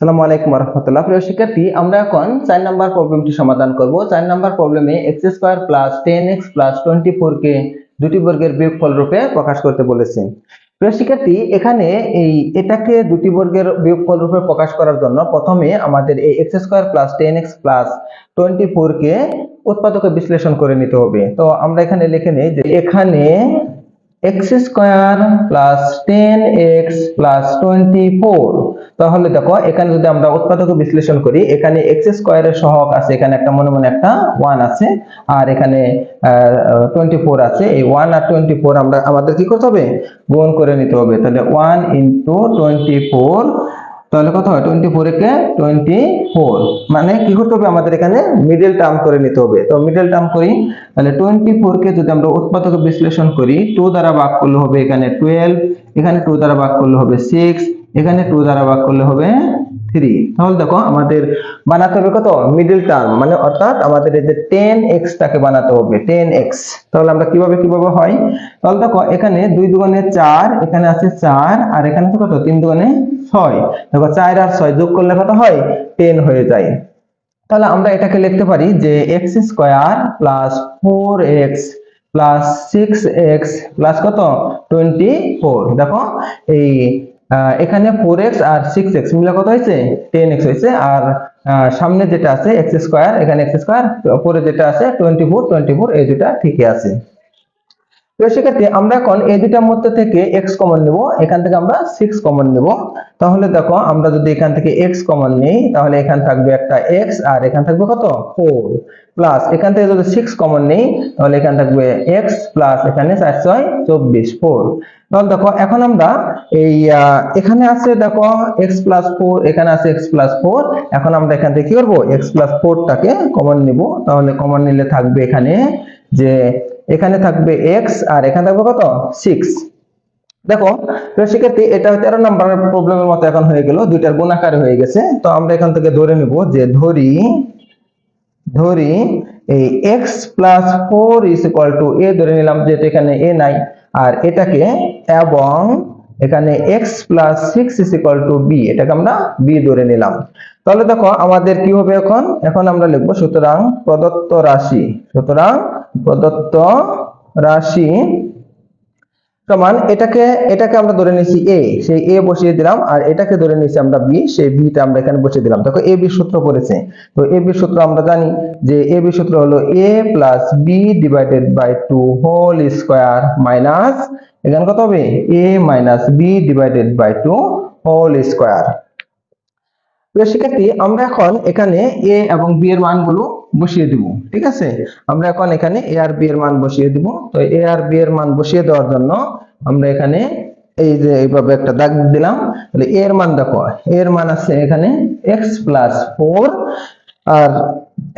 সালামু আলাইকুম রহমতুল্লাহ প্রিয় শিক্ষার্থী, আমরা এখন চার নাম্বার প্রবলেমটি সমাধান করব। চার নাম্বার প্রবলেমে x square plus ten x plus twenty four কে দুটি বর্গের বিয়োগফল রূপে প্রকাশ করতে বলেছে। প্রিয় শিক্ষার্থী, এখানে এই এটাকে দুটি বর্গের বিয়োগফল রূপে প্রকাশ করার জন্য প্রথমে আমাদের এই x square plus ten x plus twenty four কে উৎপাদকে বিশ্লেষণ করে নিতে হবে। তো আমরা এখানে লিখে নিই যে এখানে x square plus ten x plus twenty four তাহলে দেখো, এখানে যদি আমরা উৎপাদক বিশ্লেষণ করি, এখানে এক্স স্কোয়ারের সহগ আছে, এখানে একটা মনে মনে একটা ওয়ান আছে, আর এখানে টোয়েন্টি ফোর আছে। এই ওয়ান আর টোয়েন্টি ফোর আমরা, আমাদের কি করতে হবে? গুণ করে নিতে হবে। তাহলে ওয়ান ইন্টু টোয়েন্টি ফোর তাহলে কত হয়? টোয়েন্টি ফোর একে টোয়েন্টি ফোর মানে কি করতে হবে? আমাদের এখানে মিডল টার্ম করে নিতে হবে। তো মিডিল টার্ম করি, তাহলে টোয়েন্টি ফোর কে যদি আমরা উৎপাদক বিশ্লেষণ করি টু দ্বারা ভাগ করলে হবে এখানে টুয়েলভ এখানে টু দ্বারা ভাগ করলে হবে সিক্স এখানে টু দ্বারা ভাগ করলে হবে থ্রি তাহলে দেখো আমাদের বানাতে হবে কত? মিডল টার্ম মানে অর্থাৎ আমাদের এই যে টেন এক্স টাকে বানাতে হবে টেন এক্স তাহলে আমরা কীভাবে কীভাবে হয়? তাহলে দেখো এখানে দুই দুগুণে চার, এখানে আছে চার, আর এখানে কত? তিন দুগুণে ছয়। দেখো চার আর ছয় যোগ করলে কত হয়? টেন হয়ে যায়। তাহলে আমরা এটাকে লিখতে পারি যে x square plus four x plus six x plus কত? টোয়েন্টি ফোর দেখো এই এখানে ফোর এক্স আর সিক্স এক্স মিলে কত হয়েছে? টেন এক্স হয়েছে। আর সামনে যেটা আছে এক্স স্কোয়ার এখানে এক্স স্কোয়ার পরে যেটা আছে টোয়েন্টি ফোর টোয়েন্টি ফোর এই দুটা ঠিকই আছে। তো সেক্ষেত্রে আমরা এখন এই দুটার মধ্যে থেকে এক্স কমন নেব, এখান থেকে আমরা সিক্স কমন নেব। তাহলে দেখো, আমরা যদি এখান থেকে এক্স কমন নেই, তাহলে এখান থাকবে একটা এক্স আর এখান থাকবে কত? ফোর প্লাস এখান থেকে যদি সিক্স কমন নেই, তাহলে এখান থাকবে এক্স প্লাস এখানে চার ছয় চব্বিশ ফোর তাহলে দেখো, এখন আমরা এই এখানে আছে দেখো এক্স প্লাস ফোর এখানে আছে এক্স প্লাস ফোর এখন আমরা এখান থেকে কি করব? এক্স প্লাস ফোরটাকে কমন নিব। তাহলে কমন নিলে থাকবে এখানে যে এখানে থাকবে এক্স আর এখানে থাকবে কত? সিক্স দেখো সেক্ষেত্রে এটা তেরো নম্বরের প্রবলেমের মতো এখন হয়ে গেল। দুইটার গুণাকার হয়ে গেছে। তো আমরা এখান থেকে ধরে নিব যে ধরি ধরি এই x plus four is equal to a ধরে নিলাম যেহেতু এখানে এ নাই। আর এটাকে, এবং এখানে x plus six equal to b এটাকে আমরা বি ধরে নিলাম। তাহলে দেখো, আমাদের কি হবে এখন? এখন আমরা লিখব সুতরাং প্রদত্ত রাশি। সুতরাং প্রদত্ত রাশি। সমান, এটাকে এটাকে আমরা ধরে নিয়েছি এ সেই এ বসিয়ে দিলাম, আর এটাকে ধরে নিয়েছি আমরা বি সেই বিটা আমরা এখানে বসিয়ে দিলাম। দেখো এ বি সূত্র পড়েছে। তো এ বি সূত্র আমরা জানি যে এ বি সূত্র হলো a plus b divided by two whole square minus এখানে কত হবে? A minus b divided by two whole square প্রিয় শিক্ষার্থী, আমরা এখন এখানে এ এবং বি এর মানগুলো বসিয়ে দিব, ঠিক আছে? আমরা এখন এখানে এ আর বি এর মান বসিয়ে দিব। তো এ আর বি এর মান বসিয়ে দেওয়ার জন্য আমরা এখানে এই যে এইভাবে একটা দাগ দিলাম। এ এর মান দেখো এর মান আছে এখানে এক্স প্লাস ফোর আর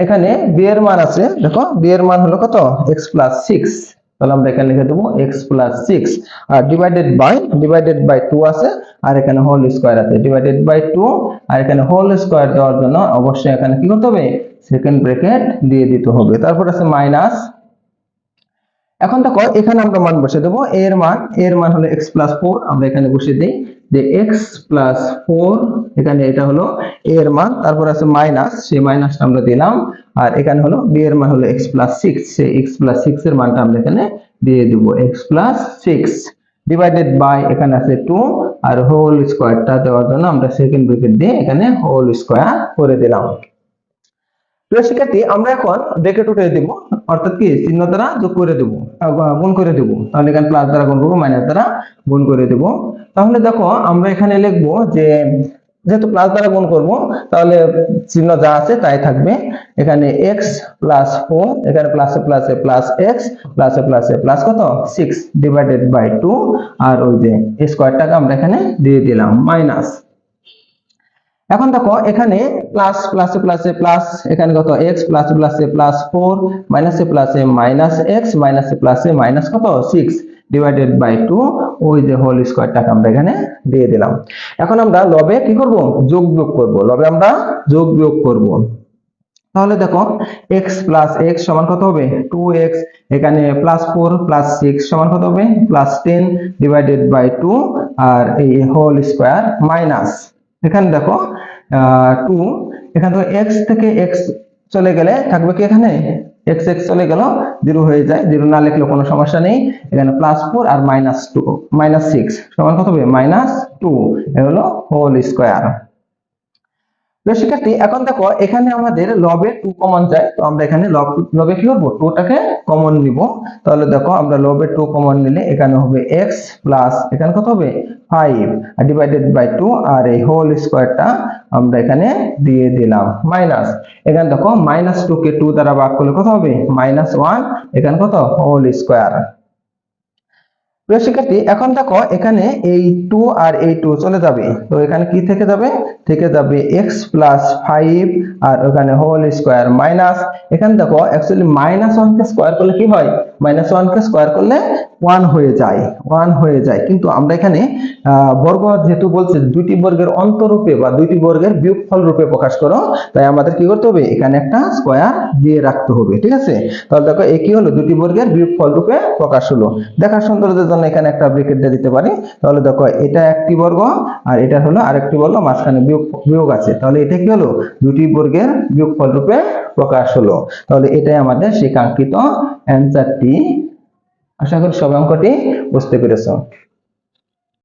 এখানে বি এর মান আছে, দেখো বি এর মান হলো কত? এক্স প্লাস সিক্স তাহলে আমরা এখানে লিখে দেবো x plus six R divided by divided by two আছে। আর এখানে হোল স্কোয়ার আছে। ডিভাইডেড বাই টু আর এখানে হোল স্কোয়ার দেওয়ার জন্য অবশ্যই এখানে কি করতে হবে? সেকেন্ড ব্র্যাকেট দিয়ে দিতে হবে। তারপর আছে মাইনাস এখন দেখো, এখানে আমরা মান বসে দেবো। এর মান এর মান হলো এক্স প্লাস ফোর আমরা এখানে বসে দিই যে এক্স প্লাস ফোর এখানে এটা হলো a এর মান। তারপর আছে মাইনাস সেই মাইনাসটা আমরা দিলাম। আর এখানে হলো বি এর মান হলো এক্স প্লাস সিক্স সেই এক্স প্লাস সিক্স এর মানটা আমরা এখানে দিয়ে দিব। X plus six divided by এখানে আছে টু আর হোল স্কোয়ারটা দেওয়ার জন্য আমরা সেকেন্ড ব্র্যাকেট দিয়ে এখানে হোল স্কোয়ার করে দিলাম। প্রিয় শিক্ষার্থী, আমরা এখন ব্রেকেট উঠে দেব, অর্থাৎ কি চিহ্ন দ্বারা যোগ করে দেব গুণ করে দেব। তাহলে এখানে প্লাস দ্বারা গুণ করব মাইনাস দ্বারা গুণ করে দেব। তাহলে দেখো আমরা এখানে লিখব যে যেহেতু প্লাস দ্বারা গুণ করব তাহলে চিহ্ন যা আছে তাই থাকবে এখানে এক্স প্লাস ফোর এখানে প্লাসে প্লাসে প্লাস এক্স প্লাসে প্লাসে প্লাস কত সিক্স ডিভাইডেড বাই টু আর ওই যে স্কোয়ারটাকে আমরা এখানে দিয়ে দিলাম মাইনাস এখন দেখো এখানে প্লাস প্লাসে প্লাসে প্লাস এখানে কত এক্স প্লাস প্লাসে প্লাস ফোর মাইনাসে প্লাসে মাইনাস এক্স মাইনাসে প্লাসে মাইনাস কত সিক্স ডিভাইডেড বাই টু ওই যে হোল স্কোয়ারটাকে আমরা এখানে দিয়ে দিলাম। এখন আমরা লবে কি করব? যোগ বিয়োগ করব। লবে আমরা যোগ বিয়োগ করব। তাহলে দেখো এক্স প্লাস এক্স সমান কত হবে? টু এক্স এখানে প্লাস ফোর প্লাস সিক্স সমান কত হবে? Plus ten divided by two আর এই হোল স্কোয়ার মাইনাস এখানে দেখো টু এখান থেকে এক্স থেকে এক্স চলে গেলে থাকবে কি এখানে? এক্স এক্স চলে গেল জিরো হয়ে যায় জিরো না লিখলে কোনো সমস্যা নেই। এখানে প্লাস ফোর আর মাইনাস টু মাইনাস সিক্স সমান কত হবে? মাইনাস টু এ হলো হোল স্কোয়ার শিক্ষার্থী, এখন দেখো, এখানে আমাদের লবে টু কমন যায়, তো আমরা এখানে লব লবে কি করব? টুটাকে কমন নিব। তাহলে দেখো, আমরা লবে টু কমন নিলে এখানে হবে এক্স প্লাস এখানে কত হবে? ফাইভ ডিভাইডেড বাই টু আর এই হোল স্কোয়ারটা আমরা এখানে দিয়ে দিলাম মাইনাস এখানে দেখো মাইনাস টু কে টু দ্বারা ভাগ করলে কত হবে? মাইনাস ওয়ান এখানে কত? হোল স্কোয়ার প্রিয় শিক্ষার্থী, এখন দেখো এখানে এই টু আর এই টু চলে যাবে। তো এখানে কি থেকে যাবে? থেকে যাবে এক্স প্লাস ফাইভ আর ওখানে হোল স্কোয়ার মাইনাস এখানে দেখো অ্যাকচুয়ালি মাইনাস ওয়ানকে স্কোয়ার করলে কি হয়? মাইনাস ওয়ানকে স্কোয়ার করলে ওয়ান হয়ে যায় ওয়ান হয়ে যায়। কিন্তু আমরা এখানে বর্গ যেহেতু বলছে দুইটি বর্গের অন্তরূপে বা দুইটি বর্গের বিয়োগফল রূপে প্রকাশ করো, তাই আমাদের কি করতে হবে? এখানে একটা স্কোয়ার দিয়ে রাখতে হবে, ঠিক আছে? তাহলে দেখো এ কি হলো? দুটি বর্গের বিয়োগফল রূপে প্রকাশ হলো। দেখার সৌন্দর্যের জন্য এখানে একটা ব্রেকেট দিয়ে দিতে পারি। তাহলে দেখো, এটা একটি বর্গ আর এটা হলো আরেকটি বর্গ, মাঝখানে বিয়োগ বিয়োগ আছে। তাহলে এটা কি হলো? দুটি বর্গের বিয়োগফল রূপে প্রকাশ হলো। তাহলে এটাই আমাদের সেই কাঙ্ক্ষিত অ্যান্সারটি আশা করি সব অঙ্কটি বুঝতে পেরেছ।